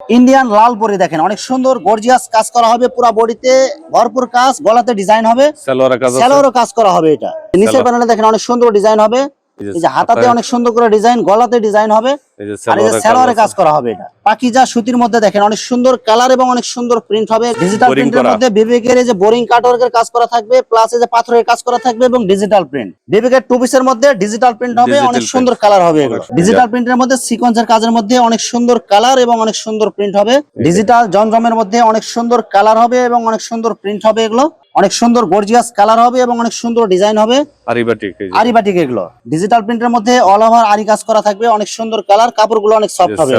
Indian লাল পরি দেখেন অনেক সুন্দর গর্জিয়াস কাজ করা হবে পুরা বডিতে ভরপুর কাজ গলাতে ডিজাইন হবে সালোয়ারের কাজ করা হবে এটা। নিচের। প্যানেলে দেখেন অনেক সুন্দর ডিজাইন হবে এই যে হাতাতে অনেক সুন্দর করে ডিজাইন গলাতে ডিজাইন হবে। কাজ করা হবে এটা। পাকিজা সুতির মধ্যে দেখেন অনেক সুন্দর কালার এবং অনেক সুন্দর প্রিন্ট হবে। ডিজিটাল প্রিন্টের মধ্যে বিবেকের যে বোরিং কাটওয়ার্কের কাজ করা থাকবে প্লাস যে পাথরের কাজ করা থাকবে এবং ডিজিটাল প্রিন্ট বিবেকের টু পিসের মধ্যে ডিজিটাল প্রিন্ট হবে অনেক সুন্দর কালার হবে এগুলো। ডিজিটাল প্রিন্টের মধ্যে সিকোয়েন্সের কাজের মধ্যে অনেক সুন্দর কালার এবং অনেক সুন্দর প্রিন্ট হবে। ডিজিটাল জমজমের মধ্যে অনেক সুন্দর কালার হবে এবং অনেক সুন্দর প্রিন্ট হবে এগুলো। অনেক সুন্দর গর্জিয়াস কালার হবে এবং অনেক সুন্দর ডিজাইন হবে। আরিবাটিক এই যে। আরি বাটিক এগুলো ডিজিটাল প্রিন্টের মধ্যে অল ওভার আরি কাজ করা থাকবে অনেক সুন্দর কালার কাপড়গুলো অনেক সফট হবে।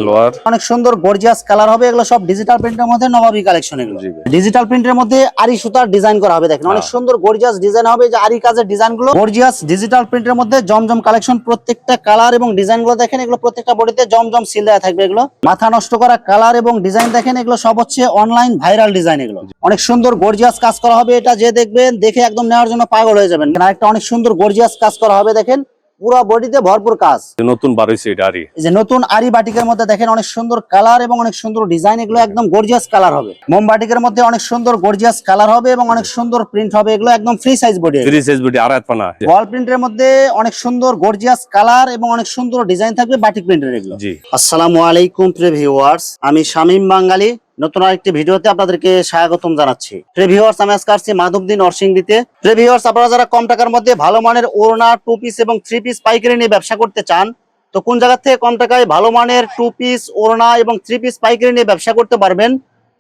অনেক সুন্দর গর্জিয়াস কালার হবে। এগুলো সব ডিজিটাল প্রিন্টের মধ্যে নবাবী কালেকশন এগুলো। ডিজিটাল প্রিন্টের মধ্যে আরি সুতার ডিজাইন করা হবে দেখেন। অনেক হ্যাঁ। সুন্দর গর্জিয়াস ডিজাইন হবে। যে আরি কাজের ডিজাইনগুলো গর্জিয়াস ডিজিটাল প্রিন্টের মধ্যে জমজম কালেকশন প্রত্যেকটা কালার এবং ডিজাইনগুলো দেখেন এগুলো প্রত্যেকটা বডিতে জমজম সিল দেওয়া থাকবে এগুলো। মাথা নষ্ট করা কালার এবং ডিজাইন দেখেন এগুলো সব হচ্ছে অনলাইন ভাইরাল ডিজাইন এগুলো। অনেক সুন্দর গর্জিয়াস কাজ করা হবে এটা যে দেখবেন দেখে একদম নেওয়ার জন্য পাগল হয়ে যাবেন। আরেকটা অনেক সুন্দর গর্জিয়াস কাজ করা হবে দেখেন। পুরো বডিতে ভরপুর কাজ। নতুন এটা আরি এই যে নতুন আরি বাটিকের মধ্যে দেখেন অনেক সুন্দর কালার এবং অনেক সুন্দর ডিজাইন এগুলো একদম গর্জিয়াস কালার হবে। মোম বাটিকের মধ্যে অনেক সুন্দর গর্জিয়াস কালার হবে এবং অনেক সুন্দর প্রিন্ট হবে এগুলো একদম free size body three size body আড়াই পানা। ওয়াল প্রিন্টের মধ্যে অনেক সুন্দর গর্জিয়াস কালার এবং অনেক সুন্দর ডিজাইন থাকবে বাটিক প্রিন্টের এগুলো। জি। আসসালামু আলাইকুম প্রিয় ভিউয়ার্স আমি শামীম বাঙালি নতুন আরেকটি ভিডিওতে আপনাদেরকে স্বাগতম জানাচ্ছি। প্রিয় ভিউয়ার্স আমি আজকে আসছি মাধবদিন অরসিংদিতে প্রিয় ভিউয়ার্স আপনারা যারা কম টাকার মধ্যে ভালো মানের ওড়না টু পিস এবং থ্রি পিস পাইকারি নিয়ে ব্যবসা করতে চান, তো কোন জায়গা থেকে কম টাকায় ভালো মানের টু পিস ওড়না এবং থ্রি পিস পাইকারি নিয়ে ব্যবসা করতে পারবেন,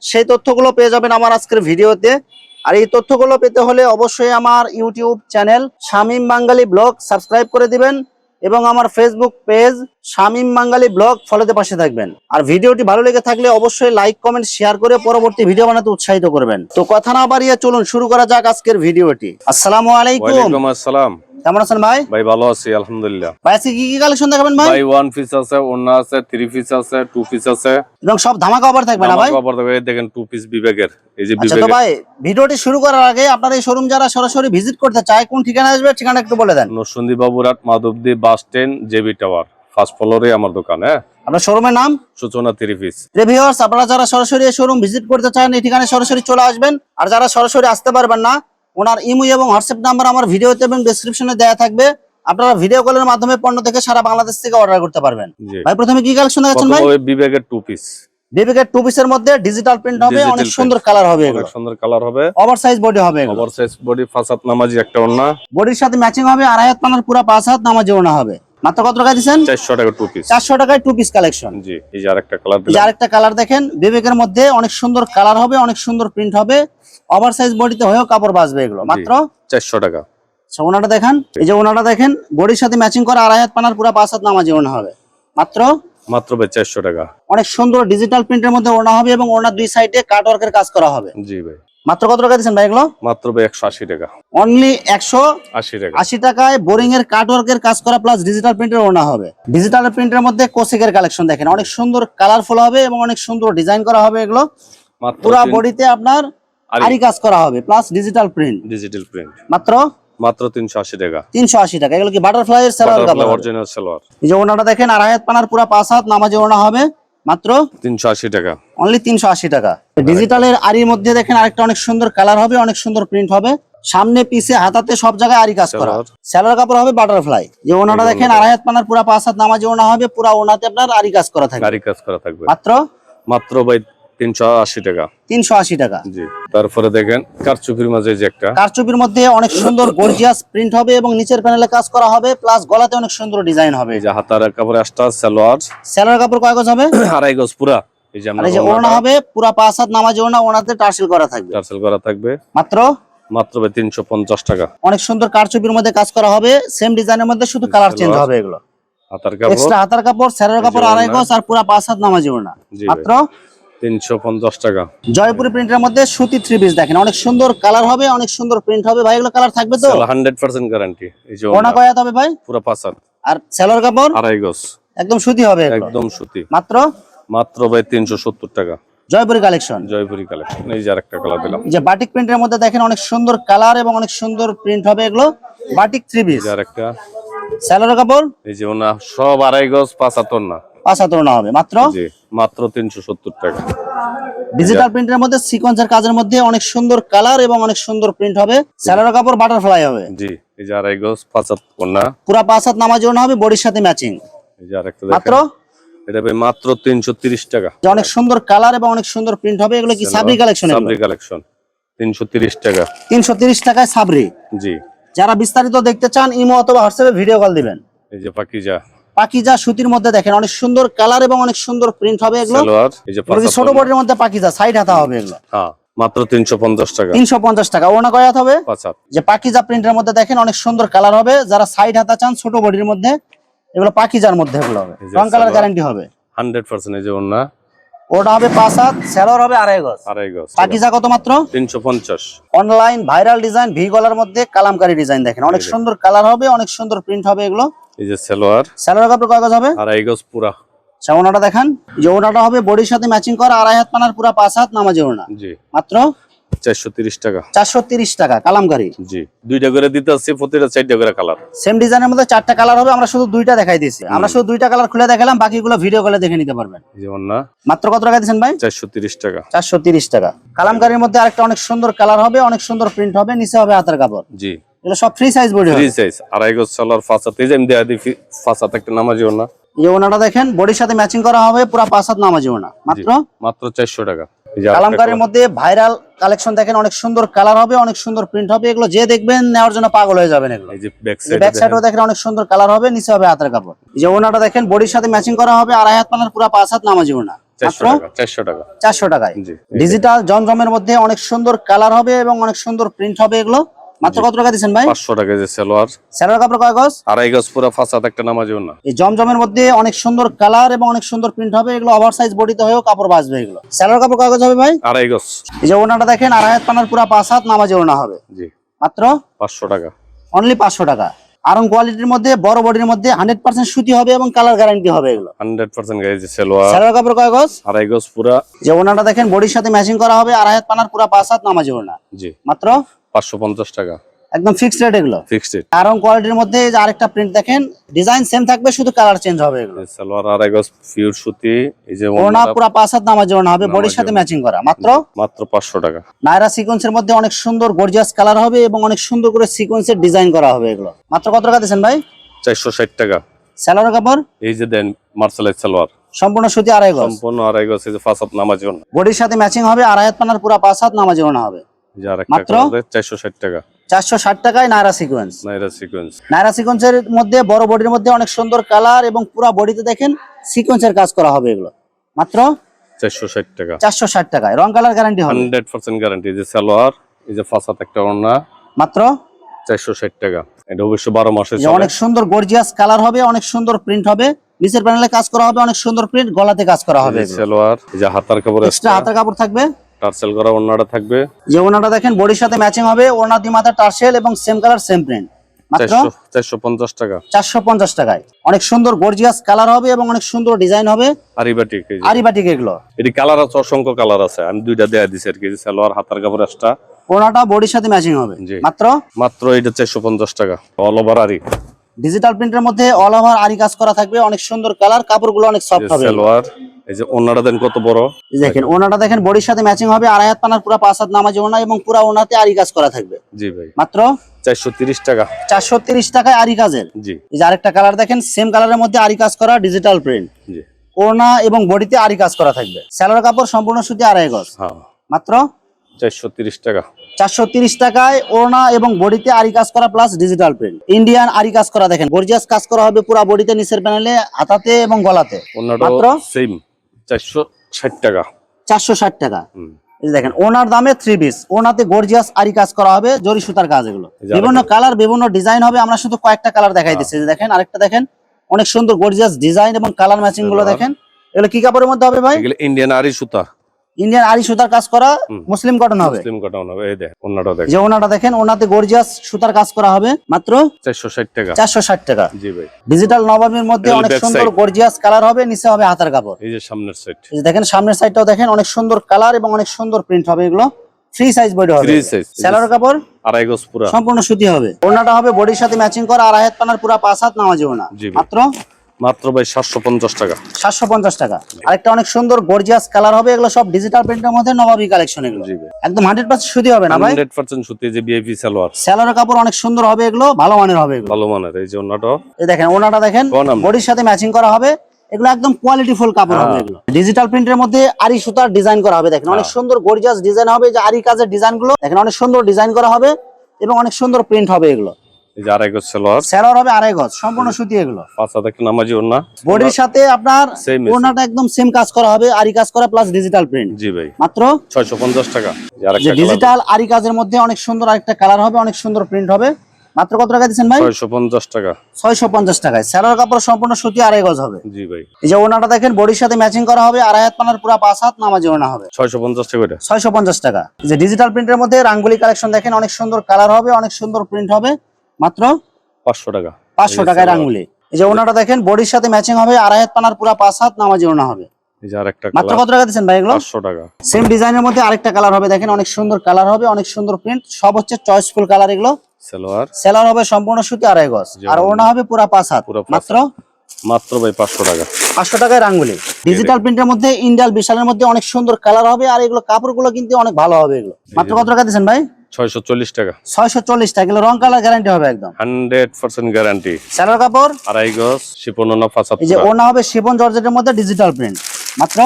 সেই তথ্যগুলো পেয়ে যাবেন আমার আজকের ভিডিওতে। আর এই তথ্যগুলো পেতে হলে অবশ্যই আমার YouTube channel Shamim Bangali vlog subscribe করে দিবেন। এবং আমার Facebook page Shamim Bangali vlog ফলোতে পাশে থাকবেন। আর ভিডিওটি ভালো লেগে থাকলে অবশ্যই লাইক কমেন্ট শেয়ার করে পরবর্তী ভিডিও বানাতে উৎসাহিত করবেন। তো কথা না বাড়িয়ে চলুন, শুরু করা যাক আজকের ভিডিওটি আসসালামু আলাইকুম। আসসালাম। কেমন আছেন ভাই? ভাই ভালো আছি আলহামদুলিল্লাহ। ভাই আজকে কি কি কালেকশন দেখাবেন ভাই? ভাই ওয়ান পিস আছে ওন্না আছে থ্রি পিস আছে টু পিস আছে। এবং সব ধামাকা অফার থাকবে না ভাই? খবর দেবে, দেখেন টু পিস বিবেকের এই যে আচ্ছা ভাই ভিডিওটি শুরু করার আগে আপনার এই শোরুম যারা সরাসরি ভিজিট করতে চায় কোন ঠিকানা আসবে ঠিকানা একটু বলে দেন। Narsingdi Baburhat Madhabdi bus stand JB tower first ফ্লোরে আমার দোকান হ্যাঁ? আপনার শোরুমের নাম? সূচনা থ্রি পিস রিভিউয়ার্স আপনারা যারা সরাসরি শোরুম ভিজিট করতে চান এই ঠিকানায় সরাসরি চলে আসবেন। আর যারা সরাসরি আসতে পারবেন না ওনার ইমো এবং হোয়াটসঅ্যাপ নাম্বার আমার ভিডিওতে এবং ডেসক্রিপশনে দেওয়া থাকবে। আপনারা ভিডিও কলের মাধ্যমে পণ্য থেকে সারা বাংলাদেশ থেকে অর্ডার করতে পারবেন। ভাই প্রথমে কি কালেকশন দেখাচ্ছেন ভাই? বিবেকের টু পিস বিবেকের টু পিসের মধ্যে ডিজিটাল প্রিন্ট হবে অনেক সুন্দর কালার হবে এগুলো। সুন্দর কালার হবে। ওভার সাইজ বডি হবে এগুলো। ওভার সাইজ বডি ফাসাদ নামাজি একটা ওন্না বডির সাথে ম্যাচিং হবে আড়াই হাত পানার পুরো পাঁচ হাত নামাজি ওনা হবে। মাত্র কত টাকা দিচ্ছেন? চারশো টাকা টু পিস চারশো টাকায় টু পিস কালেকশন জি এই যে আরেকটা কালার দিলাম। আরেকটা কালার দেখেন বিবেকের মধ্যে অনেক সুন্দর কালার হবে অনেক সুন্দর প্রিন্ট হবে। ওভার সাইজ বডিতে হয়েও কাপড় বাঁচবে এগুলো। মাত্র? চারশো টাকা। আচ্ছা ওনাটা দেখেন এই যে ওনাটা দেখেন বডির সাথে ম্যাচিং করা আড়াই হাত পানার পুরো পাঁচ হাত নামাজি ওনা হবে। মাত্র? মাত্র ভাই চারশো টাকা। অনেক সুন্দর ডিজিটাল প্রিন্টের মধ্যে ওনা হবে এবং ওনার দুই সাইডে কাট ওয়ার্কের কাজ করা হবে। জি ভাই। মাত্র কত টাকা দিচ্ছেন ভাই এগুলো? মাত্র একশো আশি টাকা। অনলি একশো আশি টাকা। আশি টাকায় বোরিং এর কাট ওয়ার্কের কাজ করা প্লাস ডিজিটাল প্রিন্টের ওনা হবে। ডিজিটাল প্রিন্টের মধ্যে কোসিকের কালেকশন দেখেন। অনেক সুন্দর কালারফুল হবে এবং অনেক সুন্দর ডিজাইন করা হবে এগুলো। পুরা বডিতে আপনার আরি। কাজ করা হবে plus digital print digital print মাত্র? মাত্র তিনশো আশি টাকা। তিনশো আশি টাকা। এগুলো কি বাটারফ্লাই এর সেলার কাপড় অরিজিনাল সালোয়ার এই যে ওনাটা দেখেন আড়াই হাত পানার পুরা পাঁচ হাত নামাজে ওনা হবে। মাত্র তিনশো আশি টাকা। অনলি তিনশো আশি টাকা। ডিজিটালের আরির মধ্যে দেখেন আরেকটা অনেক সুন্দর কালার হবে অনেক সুন্দর প্রিন্ট হবে। সামনে পিছে হাতাতে সব জায়গায় আরি কাজ করা। স্যালোয়ার কাপড় হবে বাটারফ্লাই যে ওনাটা দেখেন আড়াই হাত পানার পুরা পাঁচ হাত নামাজে ওনা হবে পুরা ওনাতে আপনার আরি কাজ করা থাকবে। আরি কাজ করা থাকবে। মাত্র? মাত্র ভাই তিনশো আশি টাকা। তিনশো আশি টাকা। জি। তারপরে দেখেন কারচুপির মাঝে যে একটা। কারচুপির মধ্যে অনেক সুন্দর গর্জিয়াস প্রিন্ট হবে এবং নিচের প্যানেলে কাজ করা হবে প্লাস গলাতে অনেক সুন্দর ডিজাইন হবে। এই যে হাতার কাপড়ে আসটা সালোয়ার। স্যালোয়ার কাপড় কয় গজ হবে? আড়াই গজ পুরা। এই যে আমরা ওড়না হবে পুরা পাঁচ হাত নামাজে ওড়না ওনাতে টার্সেল করা থাকবে। টার্সেল করা থাকবে। মাত্র? মাত্র তিনশো পঞ্চাশ টাকা। অনেক সুন্দর কারচুপির মধ্যে কাজ করা হবে সেম ডিজাইনের মধ্যে শুধু কালার চেঞ্জ হবে এগুলো। হাতার কাপড়। এক্সট্রা হাতার কাপড় স্যারের কাপড় আড়াই গজ আর পুরা পাঁচ হাত নামাজি ওড়না। মাত্র? তিনশো পঞ্চাশ টাকা। জয়পুরি প্রিন্টের মধ্যে সুতি থ্রি পিস দেখেন। অনেক সুন্দর কালার হবে অনেক সুন্দর প্রিন্ট হবে। ভাই এগুলো কালার থাকবে তো? হান্ড্রেড পার্সেন্ট গ্যারান্টি এই যে ওড়না ওড়না, হবে ভাই? পুরো পাঁচ আর স্যালোয়ার কাপড়? আড়াই গজ। একদম সুতি হবে একদম সুতি। মাত্র? মাত্র ভাই তিনশো সত্তর টাকা। জয়পুরি কালেকশন জয়পুরি কালেকশন এই যে আরেকটা কালার দিলাম। যে বাটিক প্রিন্টের মধ্যে দেখেন অনেক সুন্দর কালার এবং অনেক সুন্দর প্রিন্ট হবে এগুলো। বাটিক থ্রি পিস আরেকটা। স্যালোয়ার কাপড়? এই যে ওনা সব আড়াই গজ পাঁচ হাতর না হবে মাত্র? মাত্র তিনশো সত্তর টাকা। ডিজিটাল প্রিন্টের মধ্যে সিকোয়েন্সের কাজের মধ্যে অনেক সুন্দর কালার এবং অনেক সুন্দর প্রিন্ট হবে। স্যালোর কাপড় বাটারফ্লাই হবে। জি এই যে আড়াই গজ পাঁচ হাত কন্যা। পুরা পাঁচ হাত নামাজ ওড়না হবে বডির সাথে ম্যাচিং এই যে আরেকটা মাত্র? এটা ভাই মাত্র তিনশো তিরিশ টাকা। যে অনেক সুন্দর কালার এবং অনেক সুন্দর প্রিন্ট হবে এগুলো কি সাবরি কালেকশন সাবরি কালেকশন তিনশো তিরিশ টাকা। তিনশো তিরিশ টাকায় সাবরি জি। যারা বিস্তারিত দেখতে চান ইমো অথবা হোয়াটসঅ্যাপে ভিডিও কল দিবেন। এই যে পাকিজা। পাকিজা সুতির মধ্যে দেখেন অনেক সুন্দর কালার এবং অনেক সুন্দর প্রিন্ট হবে এগুলো। সালোয়ার এই যে এগুলো পাঁচ কি হাত ছোট। বডির মধ্যে পাকিজা সাইড হাতা হবে এগুলো। হ্যাঁ মাত্র তিনশো পঞ্চাশ টাকা। তিনশো পঞ্চাশ টাকা। ওনা কয় হবে? যে পাকিজা প্রিন্টের মধ্যে দেখেন অনেক সুন্দর কালার হবে। যারা সাইড হাতা চান ছোট বডির মধ্যে এগুলো পাকিজার মধ্যে এগুলো হবে। রং কালার গ্যারান্টি হবে। হান্ড্রেড পার্সেন্ট এই যে ওড়না। ওটা হবে পাঁচ হাত হবে আড়াই গজ। আড়াই গজ পাকিজা কত মাত্র? তিনশো পঞ্চাশ। অনলাইন ভাইরাল ডিজাইন ভি গলার মধ্যে কালামকারী ডিজাইন দেখেন। অনেক সুন্দর কালার হবে অনেক সুন্দর প্রিন্ট হবে এগুলো। এই যে সালোয়ার। স্যালোর কাপড় কয় গজ হবে? আড়াই গজ পুরা। ওনাটা দেখান। যে ওনাটা হবে বডির সাথে ম্যাচিং করা আড়াই হাত পানার পুরা পাঁচ হাত নামাজে ওনা জি। মাত্র চারশো তিরিশ টাকা। চারশো তিরিশ টাকা কালামকারী। জি। দুইটা করে দিতে আসছে প্রতিটা চারটা করে কালার। সেম ডিজাইনের মধ্যে চারটা কালার হবে আমরা শুধু দুইটা দেখাই দিয়েছি। আমরা শুধু দুইটা কালার খুলে দেখালাম বাকিগুলো ভিডিও কলে দেখে নিতে পারবেন। যে মাত্র কত টাকা দিচ্ছেন ভাই? চারশো তিরিশ টাকা। চারশো তিরিশ টাকা। কালামকারীর মধ্যে আরেকটা অনেক সুন্দর কালার হবে অনেক সুন্দর প্রিন্ট হবে নিচে হবে হাতের কাপড়। জি। এগুলো সব free size body free size body গজ এই যে আমি দেয়া দিই একটা নামাজি ওড়না। এই ওনাটা দেখেন বডির সাথে ম্যাচিং করা হবে পুরো নামাজি ওনা মাত্র? মাত্র চারশো টাকা। কালামকারীর। মধ্যে ভাইরাল কালেকশন দেখেন অনেক সুন্দর কালার হবে অনেক সুন্দর প্রিন্ট হবে। এগুলো যে দেখবেন নেওয়ার জন্য পাগল হয়ে যাবেন এগুলো। এই যে ব্যাক সাইডও দেখেন। অনেক সুন্দর কালার হবে নিচে হবে হাতের কাপড়। এই যে ওনাটা দেখেন বডির সাথে ম্যাচিং করা হবে আড়াই হাত পানার পুরো পাঁচ হাত নামাজি ওনা চারশো টাকা চারশো টাকায়। ডিজিটাল জমজমের মধ্যে অনেক সুন্দর কালার হবে এবং অনেক সুন্দর প্রিন্ট হবে এগুলো। মাত্র কত টাকা দিচ্ছেন ভাই? পাঁচশো টাকা এই যে সালোয়ার। স্যালোয়ার কাপড় কয় গজ? আড়াই গজ পুরা হাত একটা নামাজি ওড়না এই জমজমের মধ্যে অনেক সুন্দর কালার এবং অনেক সুন্দর প্রিন্ট হবে এগুলো ওভার সাইজ বডিতে হয়েও কাপড় বাঁচবে এগুলো। স্যালোয়ার কাপড় কয় গজ হবে ভাই? আড়াই গজ। এই যে ওনাটা দেখেন আড়াই হাত পানার পুরো পাঁচ হাত নামাজে ওনা হবে। জি। মাত্র? পাঁচশো টাকা। অনলি পাঁচশো টাকা। আরং কোয়ালিটির মধ্যে বড় বডির মধ্যে হান্ড্রেড পার্সেন্ট সুতি হবে এবং কালার গ্যারান্টি হবে এগুলো। হান্ড্রেড পার্সেন্ট এই যে সালোয়ার স্যালোয়ার কাপড় কয় গজ? আড়াই গজ পুরা। যে ওনাটা দেখেন বডির সাথে ম্যাচিং করা হবে আড়াই হাত পানার পুরো পাঁচ হাত নামাজে ওনা জি। মাত্র? পাঁচশো পঞ্চাশ টাকা। একদম ফিক্সড রেট এগুলো? ফিক্সড রেট আরং কোয়ালিটির মধ্যে যে আরেকটা প্রিন্ট দেখেন ডিজাইন সেম থাকবে শুধু কালার চেঞ্জ হবে এগুলো। সালোয়ার আড়াই গজ পিওর সুতি এই যে ওনা পুরো পাঁচ হাত নামাজে ওনা হবে বডির সাথে ম্যাচিং করা। মাত্র? মাত্র পাঁচশো টাকা। নাইরা সিকোয়েন্সের মধ্যে অনেক সুন্দর গর্জিয়াস কালার হবে এবং অনেক সুন্দর করে সিকোয়েন্সের ডিজাইন করা হবে এগুলো। মাত্র কত টাকা দিচ্ছেন ভাই? চারশো ষাট টাকা। স্যালোয়ার কাপড়? এই যে দেন মার্শালাইজ সালোয়ার। সম্পূর্ণ সুতি আড়াই গজ। সম্পূর্ণ আড়াই গজ এই যে ফাঁস হাত নামাজি বডির সাথে ম্যাচিং হবে আড়াই হাত পানার পুরো পাঁচ হাত নামাজে ওনা হবে। মাত্র? চারশো ষাট টাকা। চারশো ষাট টাকায় নাইরা সিকোয়েন্স নাইরা সিকোয়েন্স নাইরা সিকোয়েন্সের মধ্যে বড় বডির মধ্যে অনেক সুন্দর কালার এবং পুরো বডিতে দেখেন সিকোয়েন্সের কাজ করা হবে এগুলো। মাত্র? চারশো ষাট টাকা। চারশো ষাট টাকায়। রং কালার গ্যারান্টি হবে। হান্ড্রেড পার্সেন্ট গ্যারান্টি যে সালোয়ার এই যে একটা ওড়না মাত্র? টাকা। এটা অবশ্য অনেক সুন্দর গর্জিয়াস কালার হবে অনেক সুন্দর প্রিন্ট হবে। নিচের প্যানেলে কাজ করা হবে অনেক সুন্দর প্রিন্ট গলাতে কাজ করা হবে সালোয়ার এই যে হাতার কাপড় এক্সট্রা হাতের কাপড় থাকবে। টার্সেল করা ওড়নাটা থাকবে। যে ওনাটা দেখেন বডির সাথে ম্যাচিং হবে। ওনা দুই মাথা টার্সেল এবং সেম কালার সেম প্রিন্ট চারশো পঞ্চাশ টাকা। চারশো পঞ্চাশ টাকায়। অনেক সুন্দর গর্জিয়াস কালার হবে এবং অনেক সুন্দর ডিজাইন হবে। আরিবাটিক আরিবাটিক এগুলো। এটি কালার আছে অসংখ্য কালার আছে। আমি দুইটা দেয়া দিছি আর কি সালোয়ার হাতার কাপড় একটা ওনাটা বডির সাথে ম্যাচিং হবে। মাত্র? মাত্র এটা চারশো পঞ্চাশ টাকা। অল ওভার আরি ডিজিটাল প্রিন্টের মধ্যে অল ওভার আরি কাজ করা থাকবে অনেক সুন্দর কালার কাপড়গুলো অনেক সফট হবে। সালোয়ার এই যে ওনাটা দেন কত বড়। দেখেন ওনাটা দেখেন বডির সাথে ম্যাচিং হবে আড়াই হাত পানার পুরো পাঁচ হাত নামাজি ওনা এবং পুরো ওনাতে আরি কাজ করা থাকবে। জি ভাই। মাত্র? চারশো তিরিশ টাকা। চারশো তিরিশ টাকায় আরি কাজের। জি। এই যে আরেকটা কালার দেখেন সেম কালারের মধ্যে আরি কাজ করা ডিজিটাল প্রিন্ট জি। ওড়না এবং বডিতে আরি কাজ করা থাকবে। স্যালোর কাপড় সম্পূর্ণ সুতি আড়াই গজ। হ্যাঁ। মাত্র? চারশো তিরিশ টাকা। চারশো তিরিশ টাকায় ওড়না এবং বডিতে আরি কাজ করা প্লাস ডিজিটাল প্রিন্ট ইন্ডিয়ান আরি কাজ করা দেখেন গর্জিয়াস কাজ করা হবে পুরো বডিতে নিচের প্যানেলে হাতাতে এবং গলাতে। মাত্র? সেম চারশো ষাট টাকা। চারশো ষাট টাকা। এই দেখেন ওনার দামে থ্রি পিস ওনাতে গর্জিয়াস আরি কাজ করা হবে জরি সুতার কাজ এগুলো। বিভিন্ন কালার বিভিন্ন ডিজাইন হবে আমরা শুধু কয়েকটা কালার দেখাই দিচ্ছি দেখেন আরেকটা দেখেন অনেক সুন্দর গর্জিয়াস ডিজাইন এবং কালার ম্যাচিংগুলো দেখেন। এগুলো কি কাপড়ের মধ্যে হবে ভাই? ইন্ডিয়ান আরি সুতা। ইন্ডিয়ান আরি সুতার কাজ করা মুসলিম কটন হবে। মুসলিম কাটানো হবে। এই দেখ ওনাটা দেখ যে ওনাটা দেখেন ওনাতে গর্জিয়াস সুতার কাজ করা হবে মাত্র চারশো ষাট টাকা। চারশো ষাট টাকা। জি ভাই। ডিজিটাল নবাবের মধ্যে অনেক সুন্দর গর্জিয়াস কালার হবে নিচে হবে হাতার কাপড়। এই যে সামনের সাইড এই যে দেখেন সামনের সাইডটাও দেখেন অনেক সুন্দর কালার এবং অনেক সুন্দর প্রিন্ট হবে এগুলো। ফ্রি সাইজ বডি হবে। স্যালোর কাপড়। আড়াই গজ পুরা। সম্পূর্ণ সুতি হবে। ওনাটা হবে বডির সাথে ম্যাচিং করা আড়াই হাত পানার পুরো পাঁচ হাত নামাজি ওনা। মাত্র মাত্র ভাই সাতশো পঞ্চাশ টাকা। সাতশো পঞ্চাশ টাকা। আরেকটা অনেক সুন্দর গর্জিয়াস কালার হবে এগুলো সব ডিজিটাল প্রিন্টের মধ্যে নবাবী কালেকশন এগুলো। একদম হান্ড্রেড পার্সেন্ট সুতি হবে না ভাই? হান্ড্রেড পার্সেন্ট সুতি যে বিআইপি সালোয়ার। স্যালোর কাপড় অনেক সুন্দর হবে এগুলো ভালো মানের হবে ভালো মানের এই যে অন্যটা এই দেখেন ওনাটা দেখেন বডির সাথে ম্যাচিং করা হবে। এগুলো একদম কোয়ালিটি ফুল কাপড় হবে হ্যাঁ। এগুলো। ডিজিটাল প্রিন্টের মধ্যে আরি সুতার ডিজাইন করা হবে দেখেন। অনেক হ্যাঁ। সুন্দর গর্জিয়াস ডিজাইন হবে যে আরি কাজের ডিজাইনগুলো দেখেন অনেক সুন্দর ডিজাইন করা হবে এবং অনেক সুন্দর প্রিন্ট হবে এগুলো। এই যে আড়াই গজ সালোয়ার। স্যালোর হবে আড়াই গজ সম্পূর্ণ সুতি এগুলো। পাঁচ হাতে একটা নামাজি ওন্না বডির সাথে আপনার Same, একদম সেম কাজ করা হবে আরি কাজ করা প্লাস ডিজিটাল প্রিন্ট জি ভাই। মাত্র? ছয়শো পঞ্চাশ টাকা। যে যে আরেকটা কালার ডিজিটাল আরি কাজের মধ্যে অনেক সুন্দর আরেকটা কালার হবে অনেক সুন্দর প্রিন্ট হবে। মাত্র কত টাকা দিচ্ছেন ভাই? ছয়শো পঞ্চাশ টাকা। ছয়শো পঞ্চাশ টাকায়। স্যালোর কাপড় সম্পূর্ণ সুতি আড়াই গজ হবে। জি ভাই। এই যে ওনাটা দেখেন বডির সাথে ম্যাচিং করা হবে আড়াই হাত পানার পুরো পাঁচ হাত নামাজি ওনা হবে। টাকা এটা। টাকা। যে ডিজিটাল প্রিন্টের মধ্যে রাঙ্গুলি কালেকশন দেখেন অনেক সুন্দর কালার হবে অনেক সুন্দর প্রিন্ট হবে। মাত্র পাঁচশো টাকা। পাঁচশো টাকায় সালোয়ার। এই যে ওনাটা দেখেন বডির সাথে ম্যাচিং হবে আড়াই হাত পানার পুরো পাঁচ হাত নামাজি ওনা হবে। মাত্র কত টাকা দিচ্ছেন ভাই এগুলো? পাঁচশো টাকা। সেম ডিজাইনের মধ্যে আরেকটা কালার হবে দেখেন অনেক সুন্দর কালার হবে অনেক সুন্দর প্রিন্ট সব হচ্ছে চয়েসফুল কালার এগুলো। সালোয়ার। সেলার হবে সম্পূর্ণ সুতি আড়াই গজ। আর ওনা হবে পুরা পাঁচ হাত। মাত্র? মাত্র ভাই পাঁচশো টাকা। পাঁচশো টাকায় রাঙ্গুলি ডিজিটাল প্রিন্টের মধ্যে ইন্ডিয়াল বিশালের মধ্যে অনেক সুন্দর কালার হবে আর এগুলো কাপড়গুলো কিন্তু অনেক ভালো হবে এগুলো। মাত্র কত টাকা দিচ্ছেন ভাই? ছয়শো চল্লিশ টাকা। ছয়শো চল্লিশ টাকা এগুলো রং কালার গ্যারান্টি হবে একদম। হান্ড্রেড পার্সেন্ট গ্যারান্টি স্যালোর কাপড়? আড়াই গজ শিপন্ন পাঁচ এই যে ওনা হবে শিবন জর্জেটের মধ্যে ডিজিটাল প্রিন্ট মাত্র?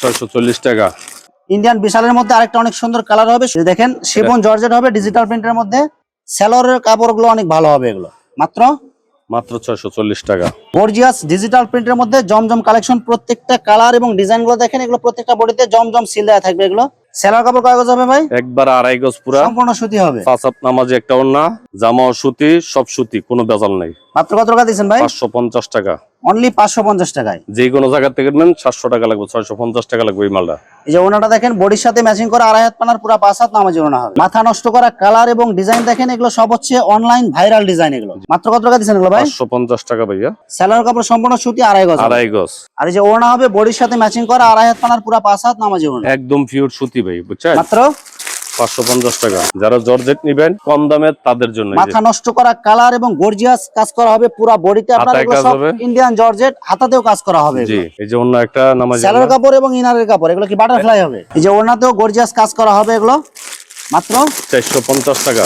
ছয়শো চল্লিশ টাকা। ইন্ডিয়ান বিশালের মধ্যে আরেকটা অনেক সুন্দর কালার হবে। দেখেন শিবন জর্জেট হবে ডিজিটাল প্রিন্টের মধ্যে। স্যালোরের কাপড়গুলো অনেক ভালো হবে এগুলো। মাত্র? মাত্র ছয়শো চল্লিশ টাকা। গর্জিয়াস ডিজিটাল প্রিন্টের মধ্যে জমজম কালেকশন প্রত্যেকটা কালার এবং ডিজাইনগুলো দেখেন এগুলো প্রত্যেকটা বডিতে জমজম সিল দেওয়া থাকবে এগুলো। সেলার কাপড় কাগজ হবে ভাই? একবার আড়াই গজ পুরা। সম্পূর্ণ সুতি হবে। পাঁচ হাত নামাজি একটা ওন্না জামাও সুতি সব সুতি কোনো বেজাল নাই। মাত্র কত টাকা দিচ্ছেন ভাই? পাঁচশো পঞ্চাশ টাকা। অনলি পাঁচশো পঞ্চাশ টাকায়। যে কোনো জায়গা থেকে নেন সাতশো টাকা লাগবে ছয়শো পঞ্চাশ টাকা লাগবে এই মালটা। এই যে ওনাটা দেখেন বডির সাথে ম্যাচিং করা আড়াই হাত পানার পুরো পাঁচ হাত নামাজি ওনা হবে। মাথা নষ্ট করা কালার এবং ডিজাইন দেখেন এগুলো সব হচ্ছে অনলাইন ভাইরাল ডিজাইন এগুলো। মাত্র কত টাকা দিচ্ছেন এগুলো ভাই? পাঁচশো পঞ্চাশ টাকা ভাইয়া। সেলার কাপড় সম্পূর্ণ সুতি আড়াই গজ আড়াই গজ। আর এই যে ওড়না হবে বডির সাথে ম্যাচিং করা আড়াই হাত পানার পুরো পাঁচ হাত নামাজি ওনা একদম পিওর সুতি ভাই বুঝছেন? মাত্র? পাঁচশো পঞ্চাশ টাকা। যারা জর্জেট নিবেন কম দামে তাদের জন্য মাথা নষ্ট করা কালার এবং গর্জিয়াস কাজ করা হবে পুরো বডিতে? ইন্ডিয়ান জর্জেট হাতাতেও কাজ করা হবে জি এই যে অন্য একটা নামাজি স্যালোর কাপড় এবং ইনারের কাপড় এগুলো কি বাটারফ্লাই হবে? এই যে ওনাতেও গর্জিয়াস কাজ করা হবে এগুলো। মাত্র? চারশো পঞ্চাশ টাকা।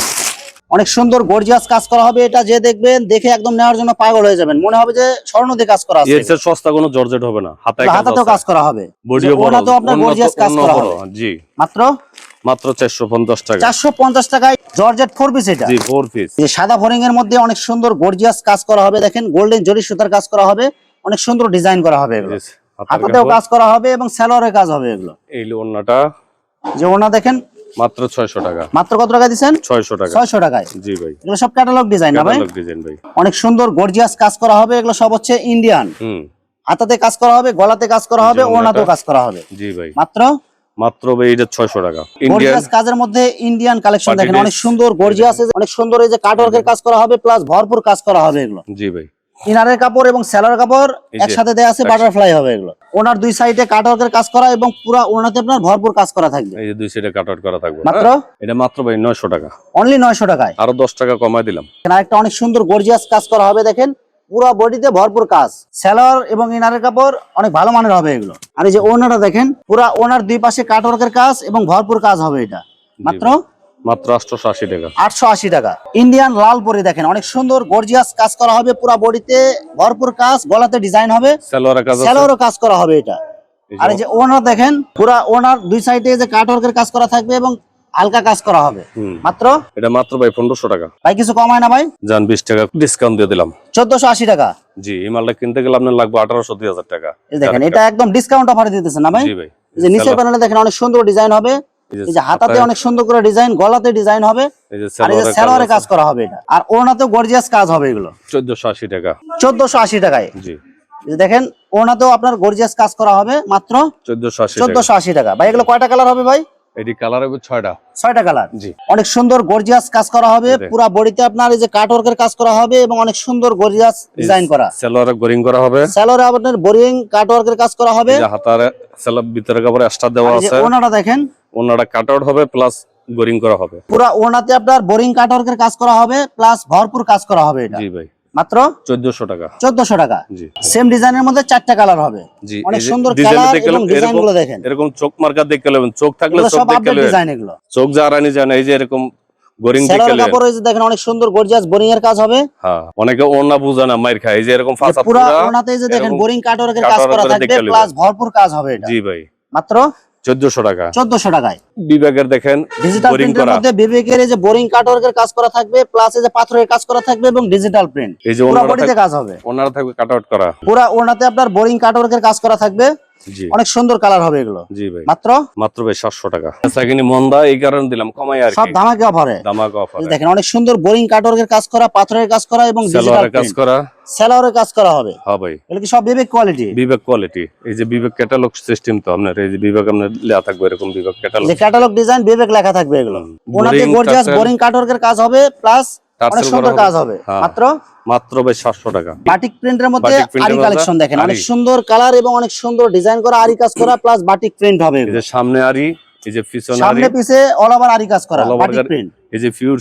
অনেক সুন্দর গর্জিয়াস কাজ করা হবে এটা যে দেখবেন দেখে একদম নেওয়ার জন্য পাগল হয়ে যাবেন। মনে হবে যে স্বর্ণ দিয়ে কাজ করা আছে। এর সস্তা কোনো জর্জেট হবে না কাজ হাতাতেও কাজ করা হবে। বডিও বড় ওনাতেও আপনার গর্জিয়াস কাজ করা হবে। জি। মাত্র? মাত্র চারশো পঞ্চাশ টাকা। চারশো পঞ্চাশ টাকায় জর্জেট ফোর পিস এটা। জি ফোর পিস এই সাদা ফরিং এর মধ্যে অনেক সুন্দর গর্জিয়াস কাজ করা হবে দেখেন গোল্ডেন জরি সুতার কাজ করা হবে অনেক সুন্দর ডিজাইন করা হবে এগুলো। হাতাতেও কাজ করা হবে এবং স্যালোয়ারের কাজ হবে এগুলো। এই অন্যটা যে ওনা দেখেন মাত্র ছয়শো টাকা। মাত্র কত টাকা দিচ্ছেন? ছয়শো টাকা। ছয়শো টাকায়। জি ভাই। এগুলো সব ক্যাটালগ ডিজাইন না ভাই? ডিজাইন ভাই। অনেক সুন্দর গর্জিয়াস কাজ করা হবে এগুলো সব হচ্ছে ইন্ডিয়ান হুম। হাতাতে কাজ করা হবে গলাতে কাজ করা হবে ওনাতেও কাজ করা হবে। জি ভাই। মাত্র? মাত্র এটা ছয়শো টাকা। ইন্ডিয়ান গর্জিয়াস কাজের মধ্যে ইন্ডিয়ান কালেকশন দেখেন অনেক সুন্দর গর্জিয়াস অনেক সুন্দর এই যে কাটওয়ার্কের কাজ করা হবে প্লাস ভরপুর কাজ করা হবে এগুলো। জি ভাই। ইনারের কাপড় এবং সেলার কাপড় একসাথে দেয়া আছে বাটারফ্লাই হবে এগুলো। ওনার দুই সাইডে কাটওয়ার্কের কাজ করা এবং পুরো ওনাতে আপনার ভরপুর কাজ করা থাকবে। এই যে দুই সাইডে কাট আউট করা থাকবে মাত্র? হ্যাঁ? এটা মাত্র ভাই নয়শো টাকা। অনলি নয়শো টাকায়? আরও দশ টাকা কমায় দিলাম। এখানে আরেকটা অনেক সুন্দর গর্জিয়াস কাজ করা হবে দেখেন। পুরো বডিতে ভরপুর কাজ। সেলার এবং ইনারের কাপড় অনেক ভালো মানের হবে এগুলো। আর এই যে ওনারটা দেখেন পুরা ওনার দুই পাশে কাটওয়ার্কের কাজ এবং ভরপুর কাজ হবে এটা। মাত্র? মাত্র আটশোশো আশি টাকা। আটশো আশি টাকা। ইন্ডিয়ান লাল পরে দেখেন অনেক সুন্দর গর্জিয়াস কাজ করা হবে পুরা বডিতে ভরপুর কাজ গলাতে ডিজাইন হবে কাজ করা হবে এটা। আর যে ওনার দেখেন পুরা ওনার দুই সাইডে যে কাটওয়ার্কের কাজ করা থাকবে এবং হালকা কাজ করা হবে। মাত্র? এটা মাত্র ভাই পনেরোশো টাকা। ভাই কিছু কমায় না ভাই? যান বিশ টাকা ডিসকাউন্ট দিয়ে দিলাম। চোদ্দশো আশি টাকা। জি এই মালটা কিনতে গেলে আপনার লাগবে আঠারোশো দুই হাজার টাকা। দেখেন এটা একদম ডিসকাউন্ট অফারে দিতেছে না ভাই? যে নিচের প্যানেলে দেখেন অনেক সুন্দর ডিজাইন হবে। এই যে হাতাতে অনেক সুন্দর করে ডিজাইন গলাতে ডিজাইন হবে এই আর এই যে সালোয়ারের কাজ করা হবে এটা। আর গর্জিয়াস কাজ হবে এগুলো। চোদ্দশো আশি টাকা। চোদ্দশো আশি টাকায়। জি। দেখেন আপনার গর্জিয়াস কাজ করা হবে মাত্র টাকা। ভাই এগুলো কয়টা কালার হবে ভাই? এটি কালার হবে ছয়টা। ছয়টা কালার জি। অনেক সুন্দর গর্জিয়াস কাজ করা হবে। দেখ। পুরা বডিতে আপনার এই যে কাটওয়ার্কের কাজ করা হবে এবং অনেক সুন্দর গর্জিয়াস ডিজাইন করা। সালোয়ারে গোরিং করা হবে। আপনার বোরিং কাজ করা হবে। যে ভিতরে কাপড়ে দেওয়া আছে। ওনাটা দেখেন ওনাটা কাট আউট হবে প্লাস বোরিং করা হবে। পুরা ওনাতে আপনার বোরিং কাটওয়ার্কের কাজ করা হবে প্লাস ভরপুর কাজ করা হবে এটা। জি ভাই। মাত্র? চোদ্দশো টাকা। চোদ্দশো টাকা। জি। সেম ডিজাইনের মধ্যে চারটা কালার হবে। জি অনেক সুন্দর কালার এবং ডিজাইনগুলো দেখেন। এরকম চোখ মার্কা দেখে নেবেন চোখ থাকলে চোখ সব দেখে আপডেট নেবেন ডিজাইন এগুলো। চোখ জারানি জানে এই যে এরকম গোরিং সেলার দেখে নেবেন কাপড় এই যে দেখেন অনেক সুন্দর গর্জিয়াস বোরিং এর কাজ হবে। হ্যাঁ অনেকে ওনা বুঝে না মাইর খায়। এই যে এরকম ফাঁসা পুরো ওনাতে এই যে দেখেন বোরিং কাটওয়ার্কের cut কাজ করা থাকবে প্লাস ভরপুর কাজ হবে এটা। জি ভাই। মাত্র? চোদ্দশো টাকা। চোদ্দশো টাকায়। বিবেকের দেখেন ডিজিটাল প্রিন্টের মধ্যে বিবেকের এই যে বোরিং কাটওয়ার্কের কাজ করা থাকবে প্লাস এই যে পাথরের কাজ করা থাকবে এবং ডিজিটাল প্রিন্ট এই যে ওনারা কাজ হবে। ওনারা থাকবে কাটআউট করা। পুরা ওনাতে আপনার বোরিং কাটওয়ার্কের কাজ করা থাকবে। অনেক সুন্দর কালার হবে এগুলো। জি ভাই। মাত্র? মাত্র ভাই সাতশো টাকা। সেকেন্ড মন্দা এই কারণে দিলাম কমাই আর সব কি অফারে দামাক অফার দেখেন অনেক সুন্দর বোরিং কাটওয়ার্কের কাজ করা পাথরের কাজ করা এবং ডিজিটাল কাজ করা। সেলারের কাজ করা হবে। হ্যাঁ ভাই। এগুলো কি সব বিবেক কোয়ালিটি বিবেক কোয়ালিটি এই যে বিবেক ক্যাটালগ সিস্টেম তো আপনার এই যে বিবেক আপনার লেয়া থাকবে এরকম বিবেক ক্যাটালগ যে ক্যাটালগ ডিজাইন বিবেক লেখা থাকবে এগুলো। ওনাতে গর্জিয়াস বোরিং কাটওয়ার্কের কাজ হবে প্লাস অনেক সুন্দর কাজ হবে। হ্যাঁ। মাত্র? মাত্র ভাই সাতশো টাকা। বাটিক প্রিন্টের মধ্যে আরি কালেকশন দেখেন। অনেক সুন্দর কালার এবং অনেক সুন্দর ডিজাইন করা আরি কাজ করা প্লাস বাটিক প্রিন্ট হবে। এই যে সামনে আরি এই যে পিছনে আরি। সামনে পিছে অল ওভার আরি কাজ করা বাটিক প্রিন্ট এই যে পিওর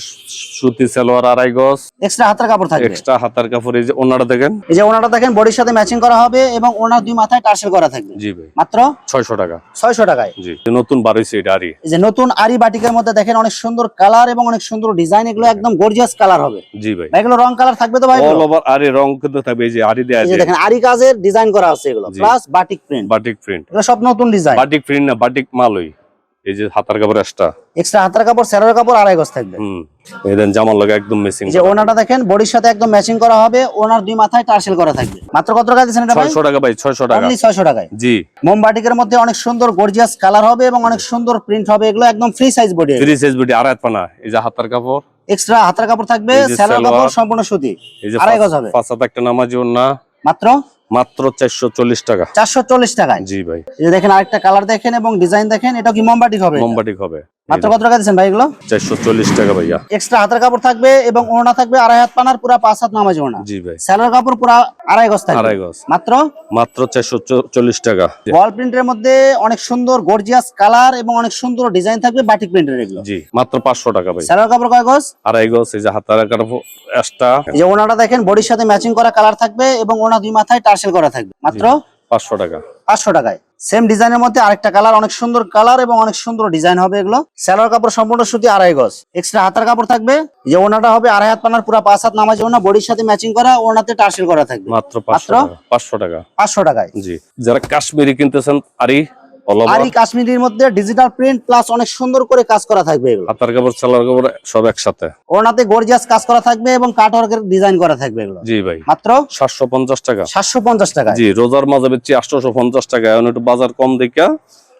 সুতি সালোয়ার আড়াই গজ। এক্সট্রা হাতের কাপড় থাকবে। এক্সট্রা হাতার কাপড় এই যে ওনারা দেখেন। এই যে ওনাটা দেখেন বডির সাথে ম্যাচিং করা হবে এবং ওনার দুই মাথায় টার্সেল করা থাকবে। জি ভাই। মাত্র ছয়শো টাকা। ছয়শো টাকায়। জি যে নতুন বার হয়েছে এটা আরি এই যে নতুন আরি বাটিকের মধ্যে দেখেন অনেক সুন্দর কালার এবং অনেক সুন্দর ডিজাইন এগুলো একদম গর্জিয়াস কালার হবে। জি ভাই। ভাই এগুলো রং কালার থাকবে তো ভাই? অল ওভার আরি রং কিন্তু থাকবে এই যে আরি দেয়া আছে। দেখেন আরি কাজের ডিজাইন করা আছে এগুলো plus batik print batik print এগুলো সব নতুন ডিজাইন বাটিক প্রিন্ট না বাটিক মালই। এই যে হাতার কাপড় এক্সট্রা এক্সট্রা হাতের কাপড় কাপড় আড়াই গজ থাকবে। হুম এই দেন জামার লগে একদম এই যে ওনাটা দেখেন বডির সাথে একদম ম্যাচিং করা হবে ওনার দুই মাথায় টার্সেল করা থাকবে। মাত্র কত টাকা এটা ভাই? ছয়শো টাকা ভাই ছয়শো টাকা। অনলি ছয়শো টাকায়। জি। মোমবাটিকের মধ্যে অনেক সুন্দর গর্জিয়াস কালার হবে এবং অনেক সুন্দর প্রিন্ট হবে। এগুলো একদম free size body three size বিটি আড়াই পানা। এই যে হাতার কাপড়। এক্সট্রা হাতের কাপড় থাকবে সেলার কাপড় সম্পূর্ণ সুতি। আড়াই গজ হবে। পাঁচ হাত একটা নামাজি না মাত্র? মাত্র চারশো চল্লিশ টাকা। চারশো চল্লিশ টাকায়? জি ভাই। এই দেখেন আরেকটা কালার দেখেন এবং ডিজাইন দেখেন এটা কি মোমবাটিক হবে? মোমবাটি মোমবাটিক হবে। মাত্র কত টাকা দিচ্ছেন ভাই এগুলো? চারশো চল্লিশ টাকা ভাইয়া। এক্সট্রা হাতের কাপড় থাকবে এবং ওড়না থাকবে আড়াই হাত পানার পুরা পাঁচ হাত নামাজ ওড়না। জি ভাই। সেলার কাপড় পুরা আড়াই গজ থাকবে। আড়াই গজ। মাত্র? মাত্র চারশো চল্লিশ টাকা। ওয়াল প্রিন্টের মধ্যে অনেক সুন্দর গর্জিয়াস কালার এবং অনেক সুন্দর ডিজাইন থাকবে বাটিক প্রিন্টের এগুলো। জি মাত্র পাঁচশো টাকা ভাই। সেলার কাপড় কয় গজ? আড়াই গজ এই যে হাতার কাপড় এক্সট্রা এই যে ওনাটা দেখেন বডির সাথে ম্যাচিং করা কালার থাকবে এবং ওনা দুই মাথায় টার্সেল করা থাকবে। মাত্র? পাঁচশো টাকা। পাঁচশো টাকায়। সেম ডিজাইনের মধ্যে আরেকটা কালার অনেক সুন্দর কালার এবং অনেক সুন্দর ডিজাইন হবে এগুলো। সেলার কাপড় সম্পূর্ণ সুতি আড়াই গজ। এক্সট্রা হাতার কাপড় থাকবে। যে ওনাটা হবে আড়াই হাত পানার পুরো পাঁচ হাত নামাজ ওনা বডির সাথে ম্যাচিং করা ওনাতে টার্সেল করা থাকবে। মাত্র পাঁচশো টাকা। পাঁচশো টাকা। পাঁচশো টাকায়। জি। যারা কাশ্মীরি কিনতেছেন আরি আর কাশ্মীরির মধ্যে ডিজিটাল প্রিন্ট প্লাস অনেক সুন্দর করে কাজ করা থাকবে এগুলো। হাতার কাপড় সালোয়ার কাপড় সব একসাথে। ওনাতে গর্জিয়াস কাজ করা থাকবে এবং কাটওয়ার্কের ডিজাইন করা থাকবে এগুলো। জি ভাই। মাত্র সাতশো পঞ্চাশ টাকা। সাতশো পঞ্চাশ টাকায় জি রোজার মাঝে বেচছি আটশোশো পঞ্চাশ টাকা। এখন একটু বাজার কম দেখা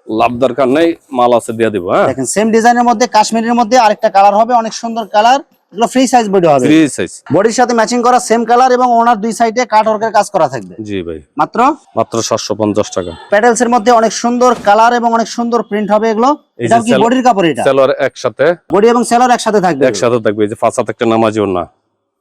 লাভ দরকার নেই মাল আছে দিয়ে দিব হ্যাঁ। দেখেন সেম ডিজাইনের মধ্যে কাশ্মীরের মধ্যে আরেকটা কালার হবে অনেক সুন্দর কালার এগুলো ফ্রি সাইজ বডি হবে। ফ্রি সাইজ বডির সাথে ম্যাচিং করা সেম কালার এবং ওনার দুই সাইডে কাট ওয়ার্কের কাজ করা থাকবে। জি ভাই। মাত্র? মাত্র সাতশো পঞ্চাশ টাকা। প্যাটেলস এর মধ্যে অনেক সুন্দর কালার এবং অনেক সুন্দর প্রিন্ট হবে এগুলো। এটা কি বডির কাপড় এটা? সালোয়ার একসাথে। বডি এবং সেলর একসাথে থাকবে। একসাথে থাকবে এই যে হাত একটা নামাজিও না।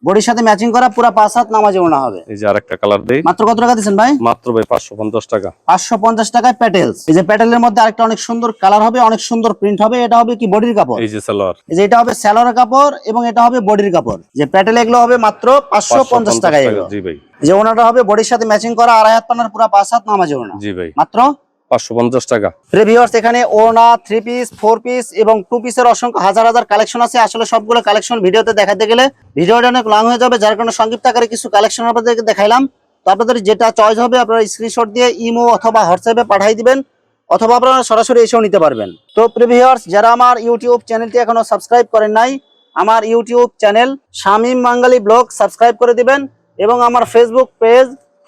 বডির সাথে ম্যাচিং করা পুরো পাঁচ হাত নামাজে ওনা হবে। এই যে আরেকটা কালার দেই। মাত্র কত টাকা দিচ্ছেন ভাই? মাত্র ভাই পাঁচশো পঞ্চাশ টাকা। পাঁচশো পঞ্চাশ টাকায় প্যাটেলস এই যে প্যাটেলের মধ্যে আরেকটা অনেক সুন্দর কালার হবে অনেক সুন্দর প্রিন্ট হবে এটা হবে কি বডির কাপড়? এই যে সালোয়ার। এই যে এটা হবে স্যালোয়ার কাপড় এবং এটা হবে বডির কাপড়। যে প্যাটেল এগুলো হবে মাত্র পাঁচশো পঞ্চাশ টাকায় এগুলো। জি ভাই। যে ওনাটা হবে বডির সাথে ম্যাচিং করা আড়াই হাত পানার পুরো পাঁচ হাত নামাজে ওনা জি ভাই। মাত্র পাঁচশো পঞ্চাশ টাকা। প্রিভিউয়ার্স এখানে ওনা থ্রি পিস ফোর পিস এবং টু পিসের অসংখ্য হাজার হাজার কালেকশন আছে। আসলে সবগুলো কালেকশন ভিডিওতে দেখাতে গেলে ভিডিওটা অনেক লং হয়ে যাবে। যার কারণে সংক্ষিপ্ত আকারে কিছু কালেকশন আপনাদেরকে দেখাইলাম। তো আপনাদের যেটা চয়েস হবে, আপনারা স্ক্রিনশট দিয়ে ইমো অথবা হোয়াটসঅ্যাপে পাঠিয়ে দিবেন, অথবা আপনারা সরাসরি এসেও নিতে পারবেন। তো প্রিভিউয়ার্স যারা আমার ইউটিউব চ্যানেলটি এখনও সাবস্ক্রাইব করেন নাই, আমার YouTube channel Shamim Bangali vlog subscribe করে দিবেন এবং আমার Facebook page